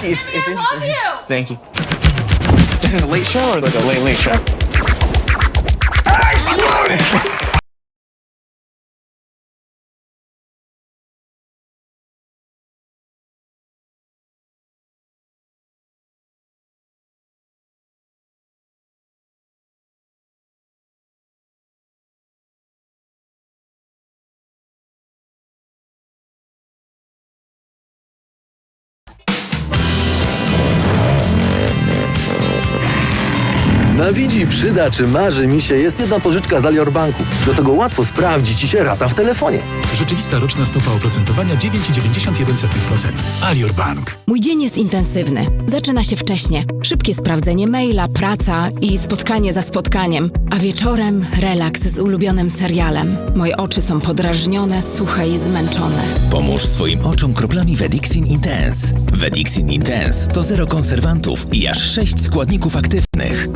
It's it's I interesting. love you. Thank you. This is a late show or like a late late show? Na widzi przyda, czy marzy mi się, jest jedna pożyczka z Alior Banku. Do tego łatwo sprawdzić ci się rata w telefonie. Rzeczywista roczna stopa oprocentowania 9,91%. Alior Bank. Mój dzień jest intensywny. Zaczyna się wcześnie. Szybkie sprawdzenie maila, praca i spotkanie za spotkaniem. A wieczorem relaks z ulubionym serialem. Moje oczy są podrażnione, suche i zmęczone. Pomóż swoim oczom kroplami Vedixin Intense. Vedixin Intense to zero konserwantów i aż 6 składników aktywnych,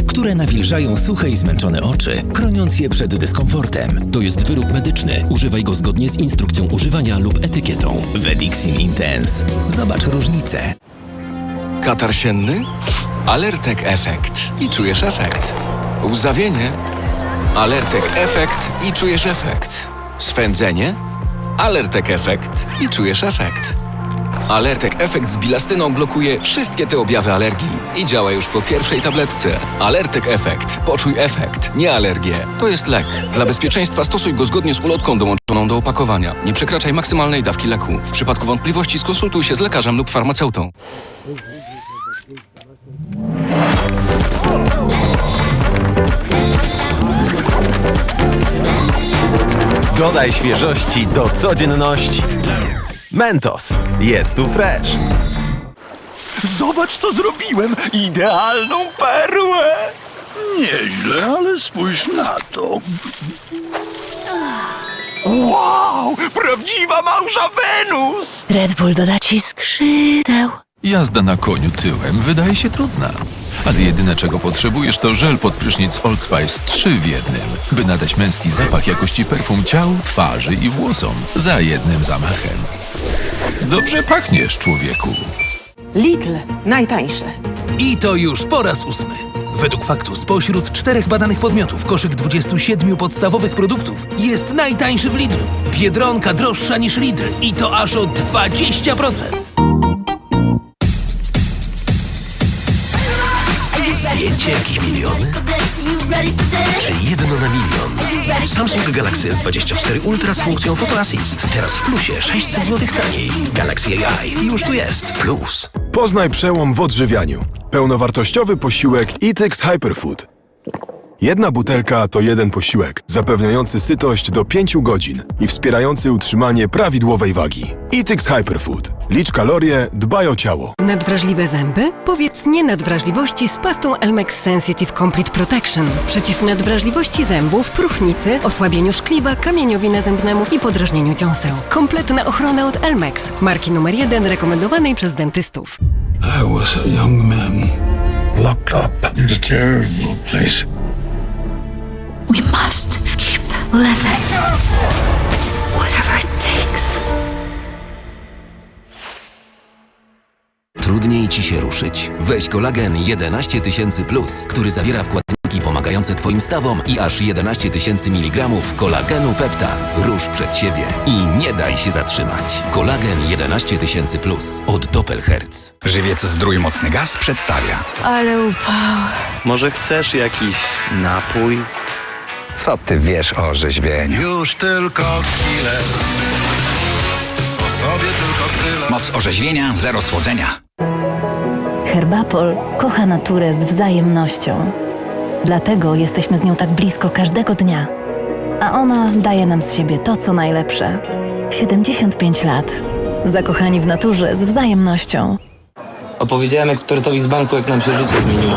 które nawilżają suche i zmęczone oczy, chroniąc je przed dyskomfortem. To jest wyrób medyczny. Używaj go zgodnie z instrukcją używania lub etykietą. Vedixin Intense. Zobacz różnicę. Katar sienny? Alertek efekt i czujesz efekt. Łzawienie? Alertek efekt i czujesz efekt. Swędzenie? Alertek efekt i czujesz efekt. Alertek efekt z bilastyną blokuje wszystkie te objawy alergii i działa już po pierwszej tabletce. Alertek efekt. Poczuj efekt, nie alergię. To jest lek. Dla bezpieczeństwa stosuj go zgodnie z ulotką dołączoną do opakowania. Nie przekraczaj maksymalnej dawki leku. W przypadku wątpliwości skonsultuj się z lekarzem lub farmaceutą. Dodaj świeżości do codzienności. Mentos. Jest tu fresh. Zobacz, co zrobiłem! Idealną perłę! Nieźle, ale spójrz na to. Wow! Prawdziwa małża Wenus! Red Bull doda ci skrzydeł. Jazda na koniu tyłem wydaje się trudna. Ale jedyne czego potrzebujesz to żel pod prysznic Old Spice 3 w jednym, by nadać męski zapach jakości perfum ciału, twarzy i włosom za jednym zamachem. Dobrze pachniesz, człowieku. Lidl. Najtańsze. I to już po raz ósmy. Według faktu spośród czterech badanych podmiotów koszyk 27 podstawowych produktów jest najtańszy w Lidlu. Biedronka droższa niż Lidl i to aż o 20%. Zdjęcie jakieś miliony? Czy jedno na milion? Samsung Galaxy S24 Ultra z funkcją Photo Assist. Teraz w plusie 600 zł taniej. Galaxy AI już tu jest. Plus. Poznaj przełom w odżywianiu. Pełnowartościowy posiłek Etex Hyperfood. Jedna butelka to jeden posiłek, zapewniający sytość do 5 godzin i wspierający utrzymanie prawidłowej wagi. Etex Hyperfood. Licz kalorie, dbaj o ciało. Nadwrażliwe zęby? Powiedz nie nadwrażliwości z pastą Elmex Sensitive Complete Protection. Przeciw nadwrażliwości zębów, próchnicy, osłabieniu szkliwa, kamieniowi nazębnemu i podrażnieniu dziąseł. Kompletna ochrona od Elmex. Marki numer jeden rekomendowanej przez dentystów. I was a young man, locked up in a terrible place. We must keep living. Whatever it takes. Trudniej ci się ruszyć? Weź kolagen 11 tysięcy plus, który zawiera składniki pomagające twoim stawom i aż 11 tysięcy miligramów kolagenu pepta. Rusz przed siebie i nie daj się zatrzymać. Kolagen 11 tysięcy plus od Doppelherz. Żywiec Zdrój Mocny Gaz przedstawia. Ale upał. Może chcesz jakiś napój? Co ty wiesz o orzeźwieniu? Już tylko chwilę. O sobie tylko tyle. Moc orzeźwienia, zero słodzenia. Herbapol kocha naturę z wzajemnością. Dlatego jesteśmy z nią tak blisko każdego dnia. A ona daje nam z siebie to, co najlepsze. 75 lat. Zakochani w naturze z wzajemnością. Opowiedziałem ekspertowi z banku, jak nam się życie zmieniło.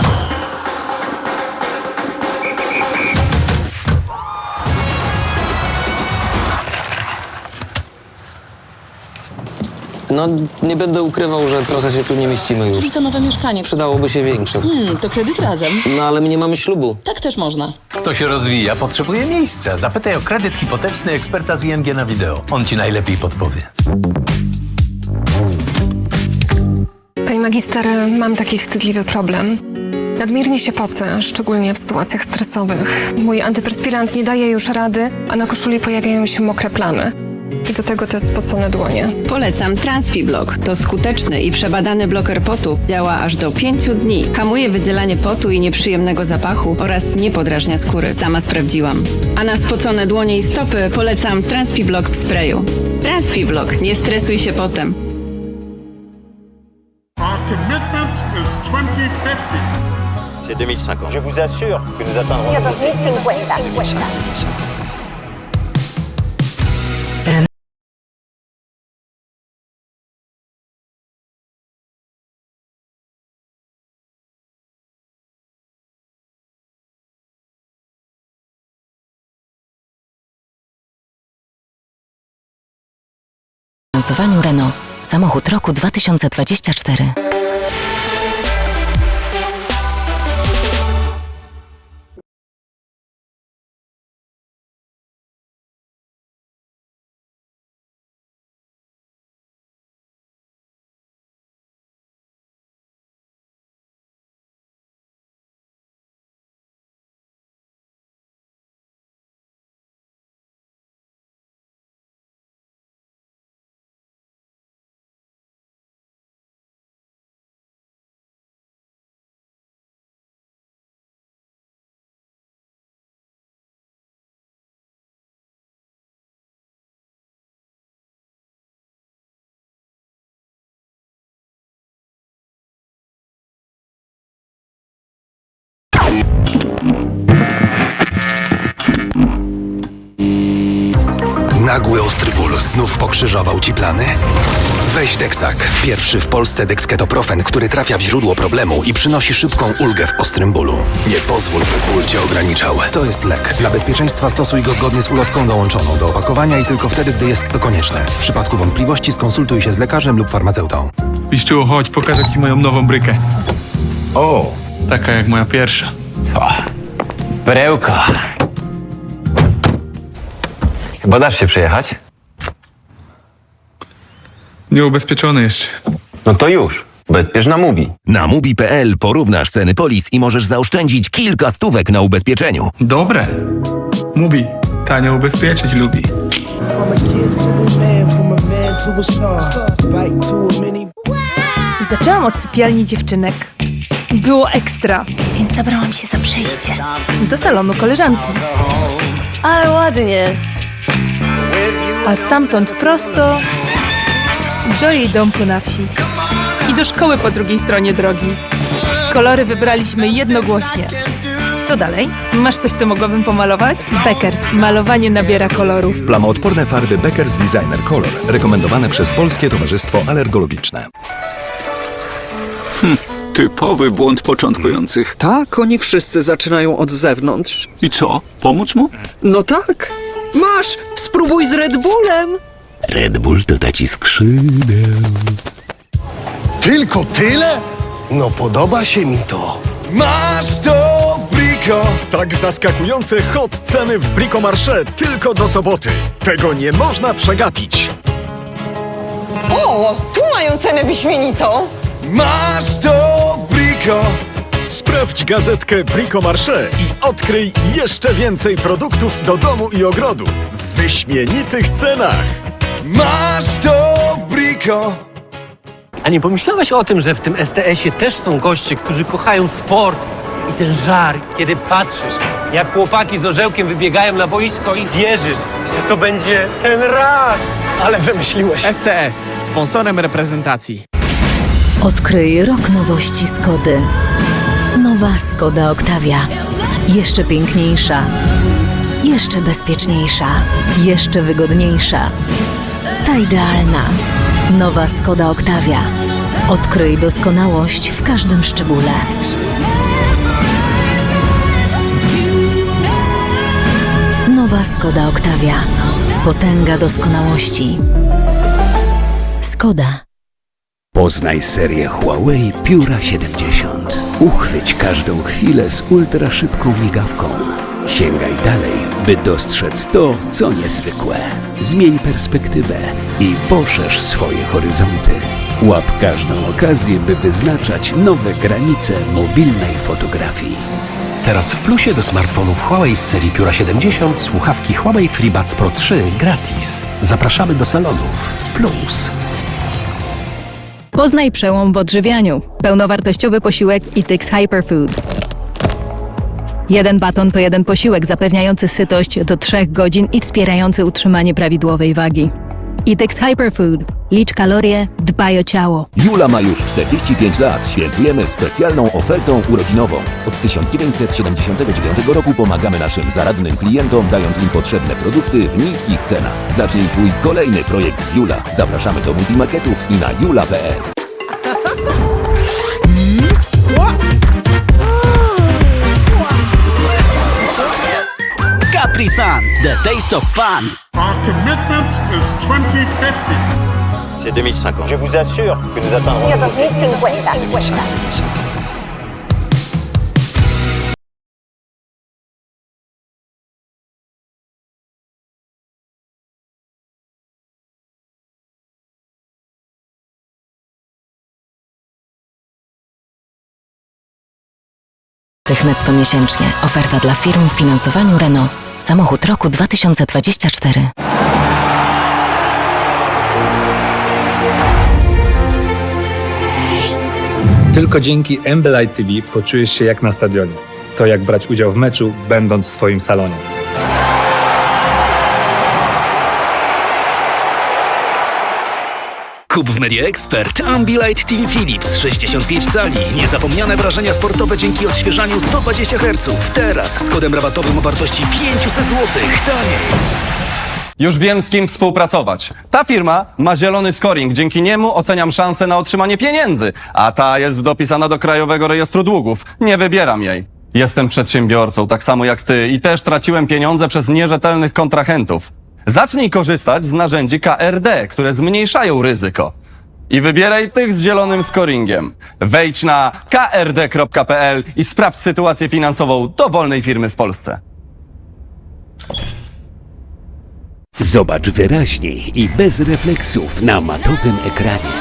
No, nie będę ukrywał, że trochę się tu nie mieścimy już. Czyli to nowe mieszkanie. Przydałoby się większe. Hmm, to kredyt razem. No, ale my nie mamy ślubu. Tak też można. Kto się rozwija, potrzebuje miejsca. Zapytaj o kredyt hipoteczny eksperta z ING na wideo. On ci najlepiej podpowie. Pani magister, mam taki wstydliwy problem. Nadmiernie się pocę, szczególnie w sytuacjach stresowych. Mój antyperspirant nie daje już rady, a na koszuli pojawiają się mokre plamy. I do tego te spocone dłonie. Polecam Transfiblock. To skuteczny i przebadany bloker potu. Działa aż do 5 dni. Hamuje wydzielanie potu i nieprzyjemnego zapachu oraz nie podrażnia skóry. Sama sprawdziłam. A na spocone dłonie i stopy polecam Transpiblock w sprayu. Transpiblock. Nie stresuj się potem. Our commitment is 2050. C'est 2050. Je vous assure que nous atteindrons. Finansowaniu Renault. Samochód roku 2024. Nagły ostry ból znów pokrzyżował ci plany? Weź Dexak, pierwszy w Polsce dexketoprofen, który trafia w źródło problemu i przynosi szybką ulgę w ostrym bólu. Nie pozwól, by ból cię ograniczał. To jest lek. Dla bezpieczeństwa stosuj go zgodnie z ulotką dołączoną do opakowania i tylko wtedy, gdy jest to konieczne. W przypadku wątpliwości skonsultuj się z lekarzem lub farmaceutą. Piszczu, chodź, pokażę ci moją nową brykę. O, taka jak moja pierwsza. Perełka. Chyba dasz się przejechać? Nieubezpieczony jeszcze. No to już. Bezpieczna na Mubi. Na mubi.pl porównasz ceny polis i możesz zaoszczędzić kilka stówek na ubezpieczeniu. Dobre. Mówi, tanio ubezpieczyć lubi. Zaczęłam od sypialni dziewczynek. Było ekstra, więc zabrałam się za przejście. Do salonu koleżanki. Ale ładnie. A stamtąd prosto do jej domku na wsi. I do szkoły po drugiej stronie drogi. Kolory wybraliśmy jednogłośnie. Co dalej? Masz coś, co mogłabym pomalować? Beckers. Malowanie nabiera kolorów. Plamoodporne farby Beckers Designer Color. Rekomendowane przez Polskie Towarzystwo Alergologiczne. Hm, typowy błąd początkujących. Tak, oni wszyscy zaczynają od zewnątrz. I co? Pomóc mu? No tak. Masz, spróbuj z Red Bullem. Red Bull doda ci skrzydeł. Tylko tyle? No podoba się mi to. Masz to, Brico! Tak zaskakujące hot ceny w Brico Marché tylko do soboty. Tego nie można przegapić. O, tu mają cenę wyśmienitą. Masz to, Brico! Sprawdź gazetkę Brico Marché i odkryj jeszcze więcej produktów do domu i ogrodu w wyśmienitych cenach. Masz to, Brico! A nie pomyślałeś o tym, że w tym STS-ie też są goście, którzy kochają sport i ten żar, kiedy patrzysz, jak chłopaki z orzełkiem wybiegają na boisko i wierzysz, że to będzie ten raz. Ale wymyśliłeś. STS, sponsorem reprezentacji. Odkryj rok nowości Skody. Nowa Skoda Octavia. Jeszcze piękniejsza. Jeszcze bezpieczniejsza. Jeszcze wygodniejsza. Ta idealna. Nowa Skoda Octavia. Odkryj doskonałość w każdym szczególe. Nowa Skoda Octavia. Potęga doskonałości. Skoda. Poznaj serię Huawei Pióra 70. Uchwyć każdą chwilę z ultraszybką migawką. Sięgaj dalej, by dostrzec to, co niezwykłe. Zmień perspektywę i poszerz swoje horyzonty. Łap każdą okazję, by wyznaczać nowe granice mobilnej fotografii. Teraz w plusie do smartfonów Huawei z serii Pióra 70 słuchawki Huawei FreeBuds Pro 3 gratis. Zapraszamy do salonów. Plus. Poznaj przełom w odżywianiu. Pełnowartościowy posiłek Itix Hyperfood. Jeden baton to jeden posiłek zapewniający sytość do 3 godzin i wspierający utrzymanie prawidłowej wagi. Itix Hyperfood. Licz kalorie, dbaj o ciało. Jula ma już 45 lat. Świętujemy specjalną ofertą urodzinową. Od 1979 roku pomagamy naszym zaradnym klientom, dając im potrzebne produkty w niskich cenach. Zacznij swój kolejny projekt z Jula. Zapraszamy do multimarketów i na jula.pl. Capri Sun, the taste of fun. Our commitment is 2050. C'est 2050. Je vous assure que nous atteindrons. Tych netto miesięcznie. Oferta dla firm w finansowaniu Renault. Samochód roku 2024. Tylko dzięki Embelite TV poczujesz się jak na stadionie. To jak brać udział w meczu, będąc w swoim salonie. Kup w Media Expert Ambilight TV Philips 65 cali. Niezapomniane wrażenia sportowe dzięki odświeżaniu 120 Hz. Teraz z kodem rabatowym o wartości 500 zł. Taniej. Już wiem z kim współpracować. Ta firma ma zielony scoring, dzięki niemu oceniam szansę na otrzymanie pieniędzy, a ta jest dopisana do Krajowego Rejestru Długów. Nie wybieram jej. Jestem przedsiębiorcą, tak samo jak ty i też traciłem pieniądze przez nierzetelnych kontrahentów. Zacznij korzystać z narzędzi KRD, które zmniejszają ryzyko. I wybieraj tych z zielonym scoringiem. Wejdź na krd.pl i sprawdź sytuację finansową dowolnej firmy w Polsce. Zobacz wyraźniej i bez refleksów na matowym ekranie.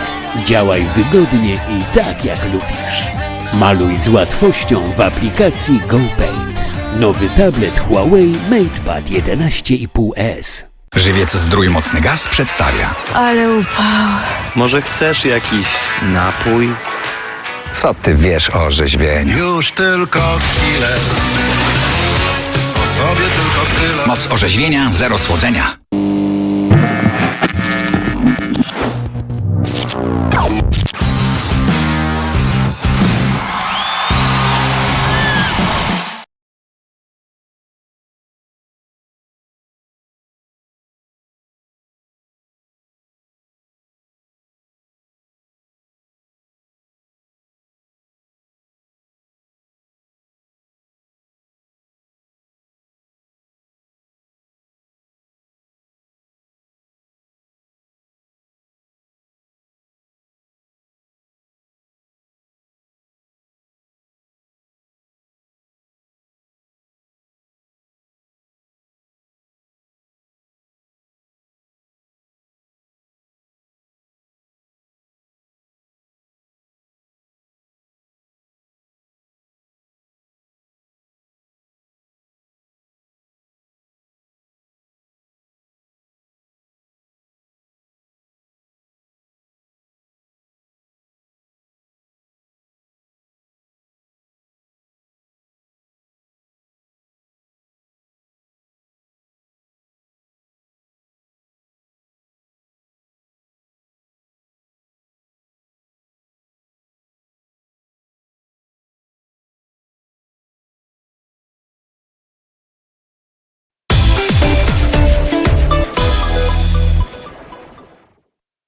Działaj wygodnie i tak jak lubisz. Maluj z łatwością w aplikacji GoPaint. Nowy tablet Huawei MatePad 11,5S. Żywiec Zdrój Mocny Gaz przedstawia. Ale upał. Może chcesz jakiś napój? Co ty wiesz o orzeźwieniu? Już tylko chwilę. O sobie tylko tyle. Moc orzeźwienia, zero słodzenia.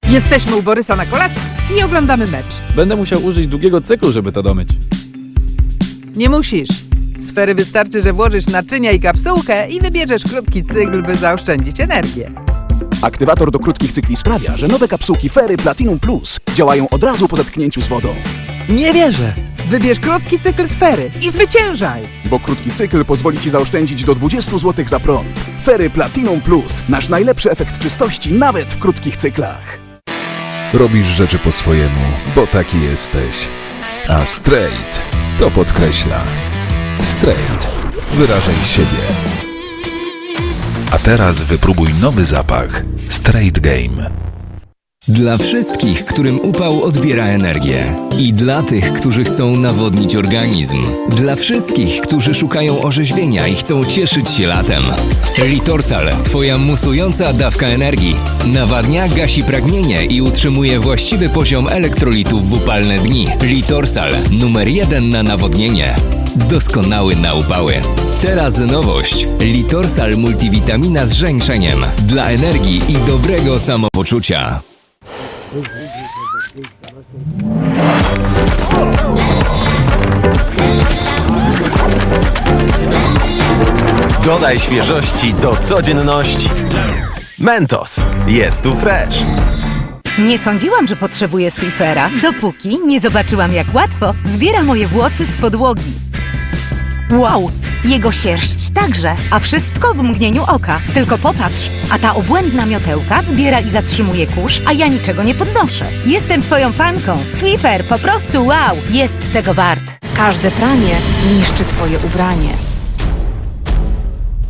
Jesteśmy u Borysa na kolacji i oglądamy mecz. Będę musiał użyć długiego cyklu, żeby to domyć. Nie musisz. Sfery wystarczy, że włożysz naczynia i kapsułkę i wybierzesz krótki cykl, by zaoszczędzić energię. Aktywator do krótkich cykli sprawia, że nowe kapsułki Fery Platinum Plus działają od razu po zetknięciu z wodą. Nie wierzę! Wybierz krótki cykl sfery i zwyciężaj! Bo krótki cykl pozwoli Ci zaoszczędzić do 20 zł za prąd. Fery Platinum Plus. Nasz najlepszy efekt czystości nawet w krótkich cyklach. Robisz rzeczy po swojemu, bo taki jesteś. A straight to podkreśla. Straight. Wyrażaj siebie. A teraz wypróbuj nowy zapach. Straight Game. Dla wszystkich, którym upał odbiera energię. I dla tych, którzy chcą nawodnić organizm. Dla wszystkich, którzy szukają orzeźwienia i chcą cieszyć się latem. Litorsal, twoja musująca dawka energii. Nawadnia, gasi pragnienie i utrzymuje właściwy poziom elektrolitów w upalne dni. Litorsal, numer jeden na nawodnienie. Doskonały na upały. Teraz nowość. Litorsal multivitamina z żeńszeniem. Dla energii i dobrego samopoczucia. Dodaj świeżości do codzienności. Mentos. Jest tu fresh. Nie sądziłam, że potrzebuję Swifera, dopóki nie zobaczyłam, jak łatwo zbiera moje włosy z podłogi. Wow! Jego sierść także, a wszystko w mgnieniu oka. Tylko popatrz, a ta obłędna miotełka zbiera i zatrzymuje kurz, a ja niczego nie podnoszę. Jestem twoją fanką. Swiffer, po prostu wow! Jest tego wart. Każde pranie niszczy twoje ubranie.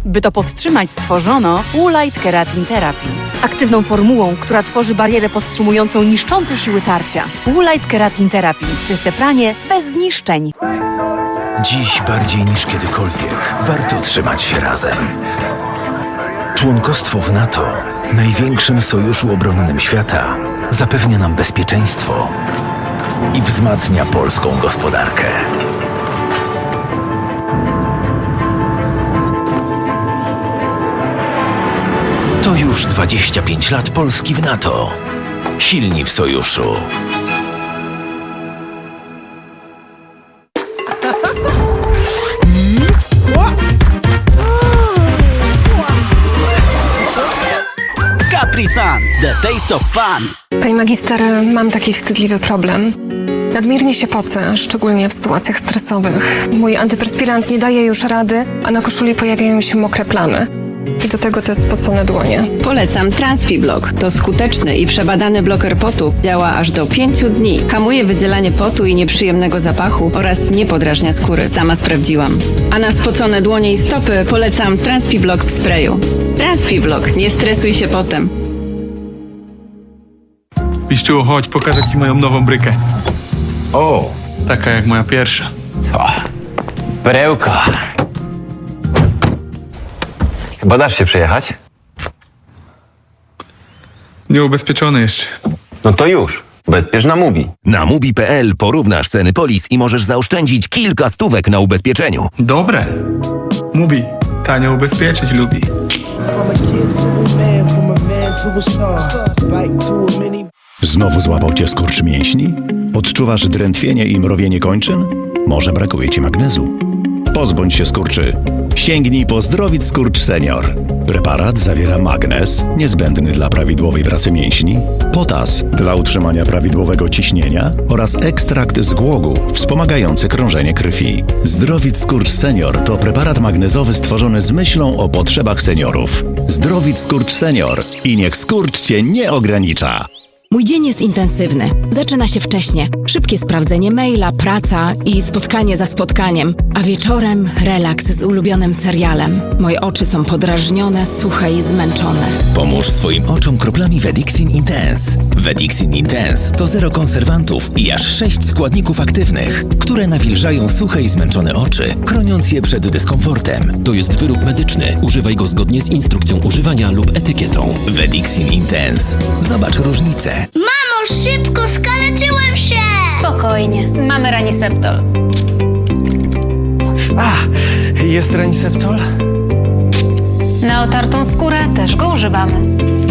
By to powstrzymać, stworzono Woolite Keratin Therapy z aktywną formułą, która tworzy barierę powstrzymującą niszczące siły tarcia. Woolite Keratin Therapy. Czyste pranie bez zniszczeń. Dziś bardziej niż kiedykolwiek warto trzymać się razem. Członkostwo w NATO, największym sojuszu obronnym świata, zapewnia nam bezpieczeństwo i wzmacnia polską gospodarkę. To już 25 lat Polski w NATO. Silni w sojuszu. Capri Sun, the taste of fun. Pani magister, mam taki wstydliwy problem. Nadmiernie się pocę, szczególnie w sytuacjach stresowych. Mój antyperspirant nie daje już rady, a na koszuli pojawiają się mokre plamy. I do tego te spocone dłonie. Polecam Transfiblock. To skuteczny i przebadany bloker potu. Działa aż do 5 dni. Hamuje wydzielanie potu i nieprzyjemnego zapachu oraz nie podrażnia skóry. Sama sprawdziłam. A na spocone dłonie i stopy polecam Transpiblock w sprayu. Transpiblock. Nie stresuj się potem. Piszczu, chodź, pokażę ci moją nową brykę. O, taka jak moja pierwsza. Perełko. Chyba dasz się przejechać? Nieubezpieczony jeszcze. No to już. Bezpiecz na Mubi. Na mubi.pl porównasz ceny polis i możesz zaoszczędzić kilka stówek na ubezpieczeniu. Dobre. Mubi, tanio ubezpieczyć lubi. Znowu złapał cię skurcz mięśni? Odczuwasz drętwienie i mrowienie kończyn? Może brakuje ci magnezu? Pozbądź się skurczy. Sięgnij po Zdrowit Skurcz Senior. Preparat zawiera magnez, niezbędny dla prawidłowej pracy mięśni, potas dla utrzymania prawidłowego ciśnienia oraz ekstrakt z głogu wspomagający krążenie krwi. Zdrowit Skurcz Senior to preparat magnezowy stworzony z myślą o potrzebach seniorów. Zdrowit Skurcz Senior i niech skurcz cię nie ogranicza. Mój dzień jest intensywny. Zaczyna się wcześnie. Szybkie sprawdzenie maila, praca i spotkanie za spotkaniem. A wieczorem relaks z ulubionym serialem. Moje oczy są podrażnione, suche i zmęczone. Pomóż swoim oczom kroplami Vedixin Intense. Vedixin Intense to zero konserwantów i aż sześć składników aktywnych, które nawilżają suche i zmęczone oczy, chroniąc je przed dyskomfortem. To jest wyrób medyczny. Używaj go zgodnie z instrukcją używania lub etykietą. Vedixin Intense. Zobacz różnicę. Mamo, szybko, skaleczyłem się! Spokojnie, mamy Raniseptol. A, jest Raniseptol? Na otartą skórę też go używamy.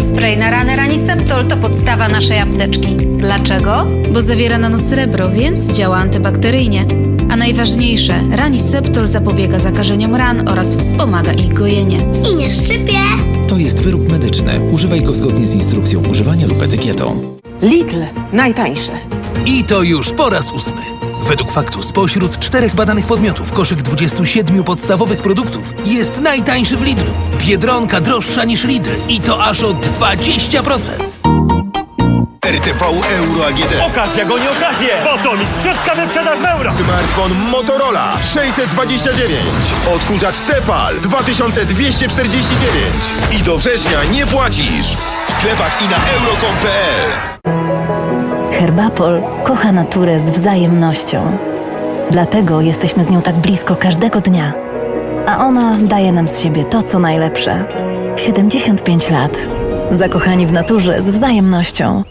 Spray na rany Raniseptol to podstawa naszej apteczki. Dlaczego? Bo zawiera nanosrebro, więc działa antybakteryjnie. A najważniejsze, Raniseptol zapobiega zakażeniom ran oraz wspomaga ich gojenie. I nie szczypie! To jest wyrób medyczny. Używaj go zgodnie z instrukcją używania lub etykietą. Lidl, najtańsze. I to już po raz ósmy. Według faktu spośród czterech badanych podmiotów koszyk 27 podstawowych produktów jest najtańszy w Lidlu. Biedronka droższa niż Lidl i to aż o 20%. RTV Euro AGD. Okazja goni okazję, bo to mistrzowska wyprzedaż w euro. Smartfon Motorola 629. Odkurzacz Tefal 2249. I do września nie płacisz. W sklepach i na euro.com.pl. Herbapol kocha naturę z wzajemnością. Dlatego jesteśmy z nią tak blisko każdego dnia. A ona daje nam z siebie to, co najlepsze. 75 lat. Zakochani w naturze z wzajemnością.